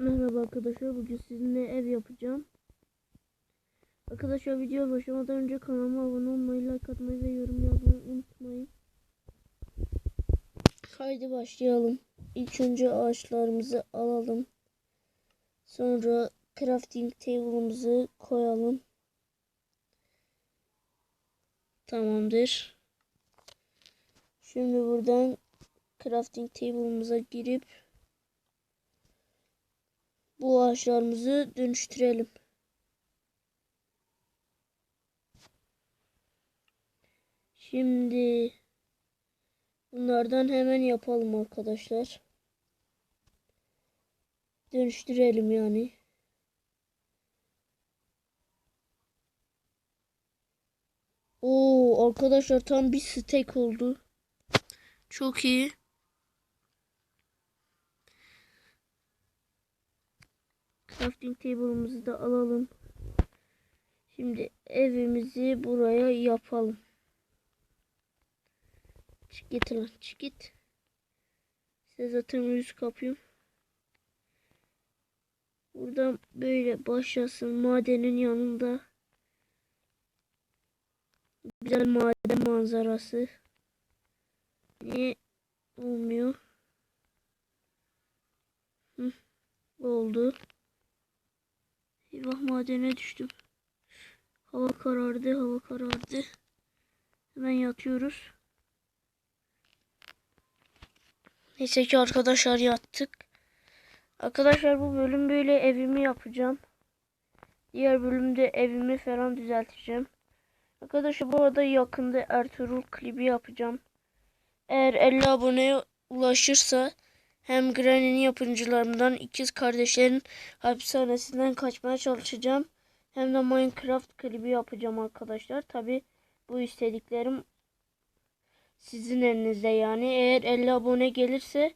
Merhaba arkadaşlar. Bugün sizinle ev yapacağım. Arkadaşlar video başlamadan önce kanalıma abone olmayı, like atmayı ve yorum yazmayı unutmayın. Haydi başlayalım. İlk önce ağaçlarımızı alalım. Sonra crafting table'ımızı koyalım. Tamamdır. Şimdi buradan crafting table'ımıza girip bu ağaçlarımızı dönüştürelim. Şimdi bunlardan hemen yapalım arkadaşlar. Dönüştürelim yani. Oo arkadaşlar tam bir steak oldu. Çok iyi. Crafting table'ımızı da alalım. Şimdi evimizi buraya yapalım. Çık git lan çık git. Size zaten yüz kapıyorum. Buradan böyle başlasın madenin yanında. Güzel maden manzarası. Niye olmuyor? Hı, oldu. Eyvah madene düştüm. Hava karardı, hava karardı. Hemen yatıyoruz. Neyse ki arkadaşlar yattık. Arkadaşlar bu bölüm böyle evimi yapacağım. Diğer bölümde evimi falan düzelteceğim. Arkadaşlar bu arada yakında Ertuğrul klibi yapacağım. Eğer 50 aboneye ulaşırsa hem Granny'nin yapımcılarından ikiz kardeşlerin hapishanesinden kaçmaya çalışacağım. Hem de Minecraft klibi yapacağım arkadaşlar. Tabi bu istediklerim sizin elinizde yani. Eğer 50 abone gelirse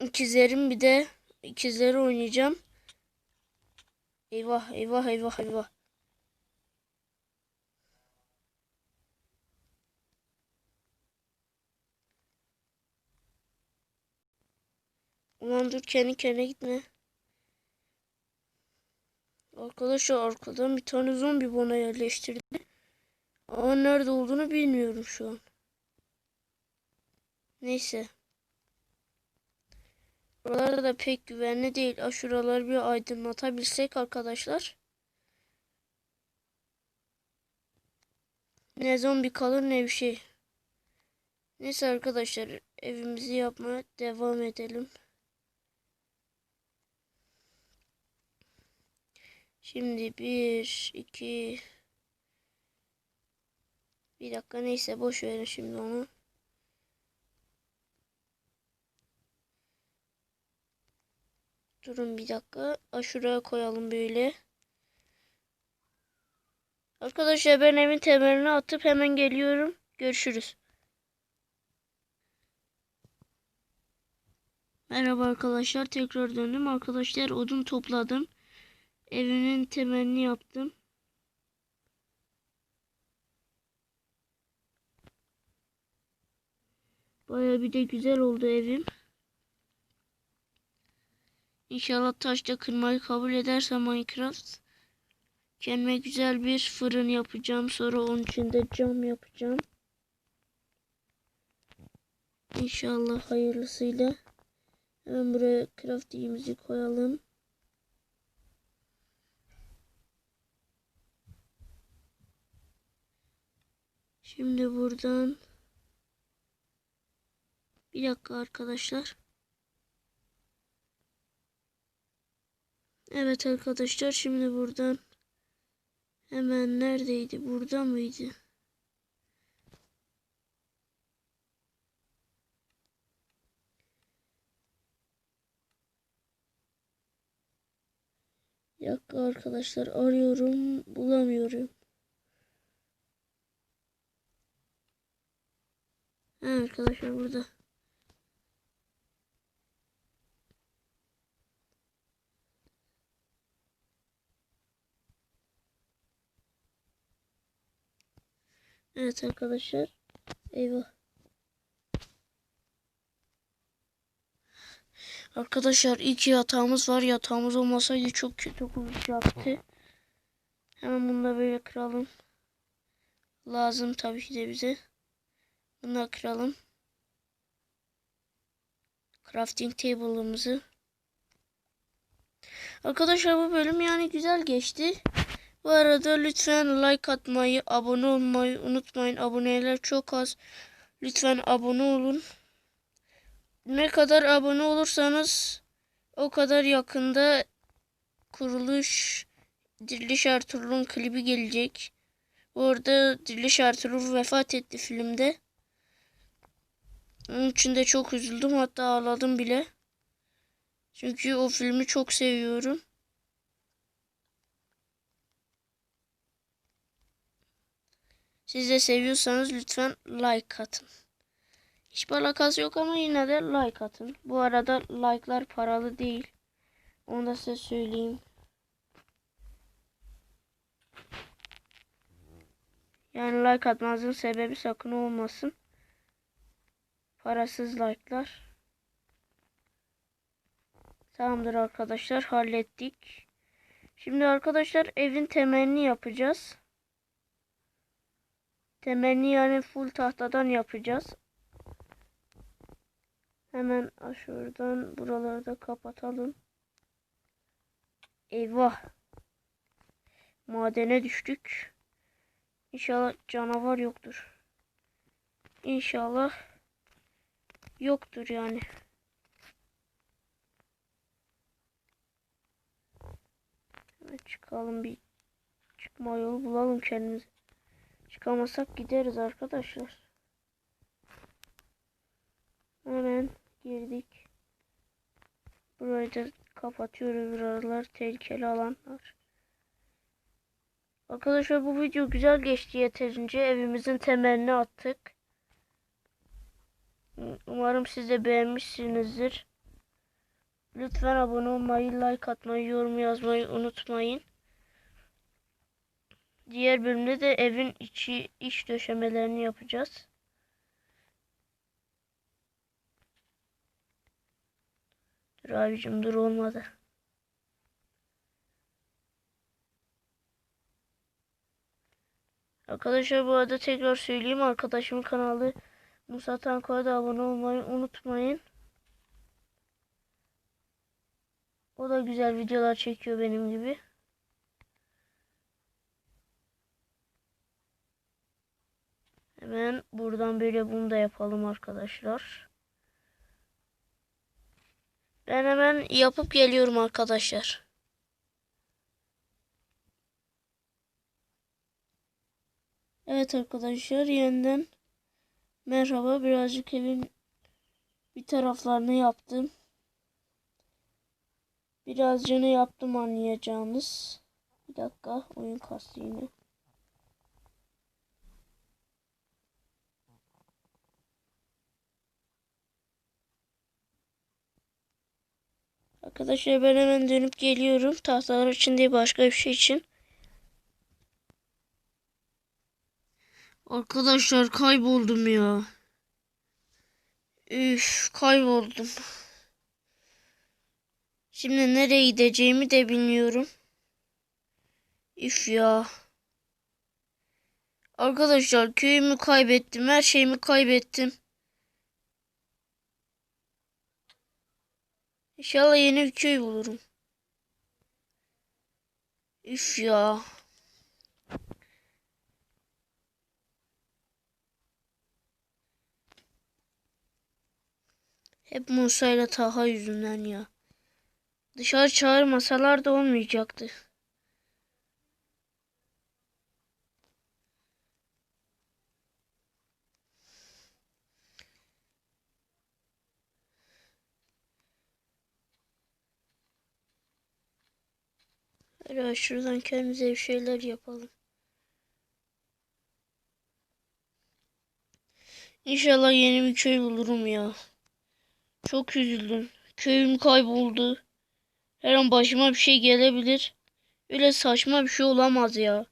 ikizlerim bir de ikizleri oynayacağım. Eyvah eyvah eyvah eyvah. Ulan dur kendi kendine gitme. Arkadaşlar arkadan bir tane zombi bana yerleştirdi. Ama nerede olduğunu bilmiyorum şu an. Neyse. Buralarda da pek güvenli değil. Aşuraları bir aydınlatabilsek arkadaşlar. Ne zombi kalır ne bir şey. Neyse arkadaşlar evimizi yapmaya devam edelim. Şimdi bir, iki, bir dakika neyse boş verin şimdi onu. Durun bir dakika. Aşuraya koyalım böyle. Arkadaşlar ben evin temelini atıp hemen geliyorum. Görüşürüz. Merhaba arkadaşlar. Tekrar döndüm. Arkadaşlar odun topladım. Evimin temelini yaptım. Baya bir de güzel oldu evim. İnşallah taşla kırmayı kabul ederse Minecraft. Kendime güzel bir fırın yapacağım. Sonra onun içinde cam yapacağım. İnşallah hayırlısıyla. Hemen buraya craftingimizi koyalım. Şimdi buradan bir dakika arkadaşlar. Evet arkadaşlar şimdi buradan hemen neredeydi? Burada mıydı? Bir arkadaşlar arıyorum bulamıyorum. Ha, arkadaşlar burada. Evet arkadaşlar. Eyvah. Arkadaşlar iki yatağımız var. Yatağımız olmasaydı çok kötü olacaktı. Hemen bunu da böyle kıralım. Lazım tabii ki de bize. Da kıralım. Crafting table'ımızı. Arkadaşlar bu bölüm yani güzel geçti. Bu arada lütfen like atmayı, abone olmayı unutmayın. Aboneler çok az. Lütfen abone olun. Ne kadar abone olursanız o kadar yakında kuruluş Diriliş Ertuğrul'un klibi gelecek. Bu arada Diriliş Ertuğrul vefat etti filmde. Onun için de çok üzüldüm hatta ağladım bile. Çünkü o filmi çok seviyorum. Siz de seviyorsanız lütfen like atın. Hiçbir alakası yok ama yine de like atın. Bu arada like'lar paralı değil. Onu da size söyleyeyim. Yani like atmanızın sebebi sakın olmasın. Parasız like'lar. Tamamdır arkadaşlar hallettik. Şimdi arkadaşlar evin temelini yapacağız. Temelini yani full tahtadan yapacağız. Hemen şuradan buraları da kapatalım. Eyvah. Madene düştük. İnşallah canavar yoktur. İnşallah yoktur yani. Hemen çıkalım bir çıkma yolu bulalım kendimize. Çıkamazsak gideriz arkadaşlar. Hemen girdik. Burayı da kapatıyoruz. Buralar tehlikeli alanlar. Arkadaşlar bu video güzel geçti yeterince. Evimizin temelini attık. Umarım siz de beğenmişsinizdir. Lütfen abone olmayı, like atmayı, yorum yazmayı unutmayın. Diğer bölümde de evin içi iç döşemelerini yapacağız. Dur abicim dur olmadı. Arkadaşlar bu arada tekrar söyleyeyim. Arkadaşımın kanalı Musa Tanko'ya da abone olmayı unutmayın. O da güzel videolar çekiyor benim gibi. Hemen buradan böyle bunu da yapalım arkadaşlar. Ben hemen yapıp geliyorum arkadaşlar. Evet arkadaşlar yeniden merhaba birazcık evin bir taraflarını yaptım. Birazcını yaptım anlayacağınız. Bir dakika oyun kastı yine. Arkadaşlar ben hemen dönüp geliyorum. Tahtalar için değil başka bir şey için. Arkadaşlar kayboldum ya. Üf kayboldum. Şimdi nereye gideceğimi de bilmiyorum. Üf ya. Arkadaşlar köyümü kaybettim. Her şeyimi kaybettim. İnşallah yeni bir köy bulurum. Üf ya. Hep Musa ile Taha yüzünden ya. Dışarı çağırmasalar da olmayacaktı. Hadi şuradan kendimize bir şeyler yapalım. İnşallah yeni bir köy bulurum ya. Çok üzüldüm. Köyüm kayboldu. Her an başıma bir şey gelebilir. Öyle saçma bir şey olamaz ya.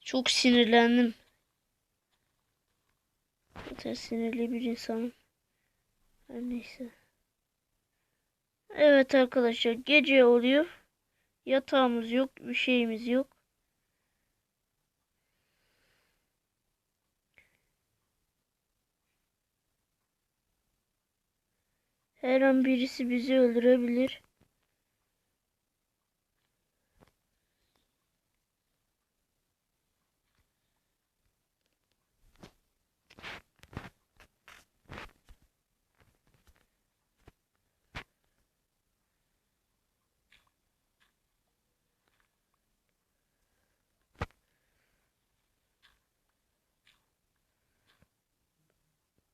Çok sinirlendim. Zaten sinirli bir insanım. Her neyse. Evet arkadaşlar gece oluyor. Yatağımız yok, bir şeyimiz yok. Her an birisi bizi öldürebilir.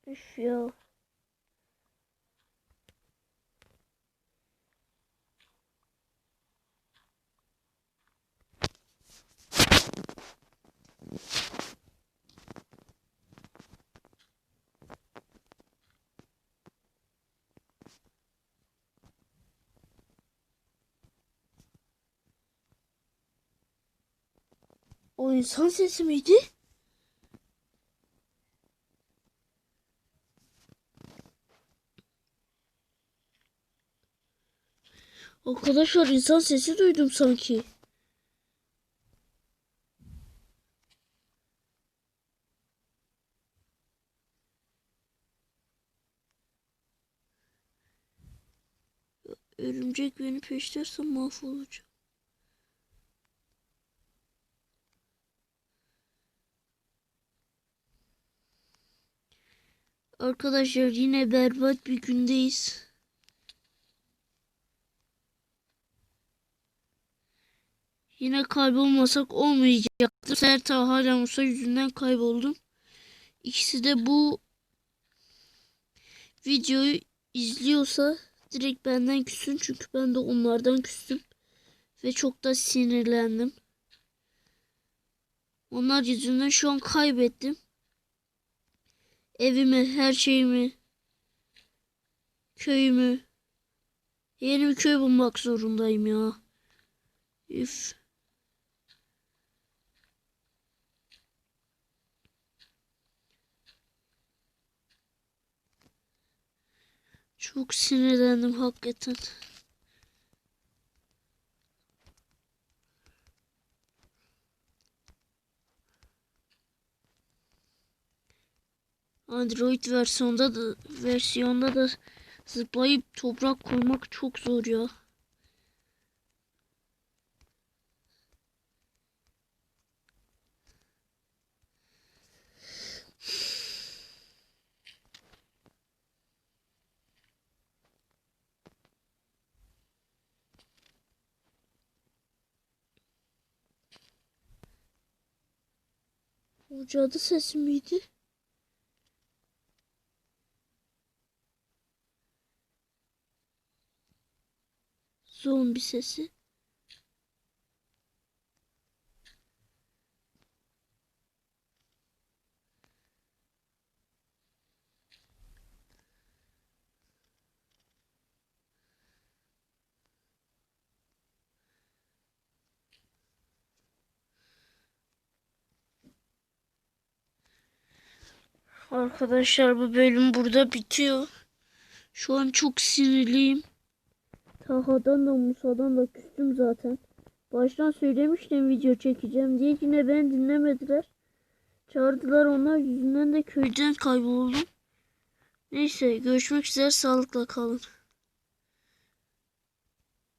Üf ya. O insan sesi miydi? Arkadaşlar insan sesi duydum sanki. Örümcek beni peşlerse mahvolacağım. Arkadaşlar yine berbat bir gündeyiz. Yine kaybolmasak olmayacaktır. Serta hala Musa yüzünden kayboldum. İkisi de bu videoyu izliyorsa direkt benden küssün. Çünkü ben de onlardan küstüm. Ve çok da sinirlendim. Onlar yüzünden şu an kaybettim. Evimi, her şeyimi, köyümü. Yeni bir köy bulmak zorundayım ya. Üf. Çok sinirlendim hakikaten. Android versiyonda da versiyonda da zıplayıp toprak koymak çok zor ya. O cadı sesi miydi? Zombi sesi. Arkadaşlar bu bölüm burada bitiyor. Şu an çok sinirliyim. Taha'dan da Musa'dan da küstüm zaten. Baştan söylemiştim video çekeceğim diye yine ben dinlemediler. Çağırdılar onlar yüzünden de köyden kayboldum. Neyse görüşmek üzere sağlıkla kalın.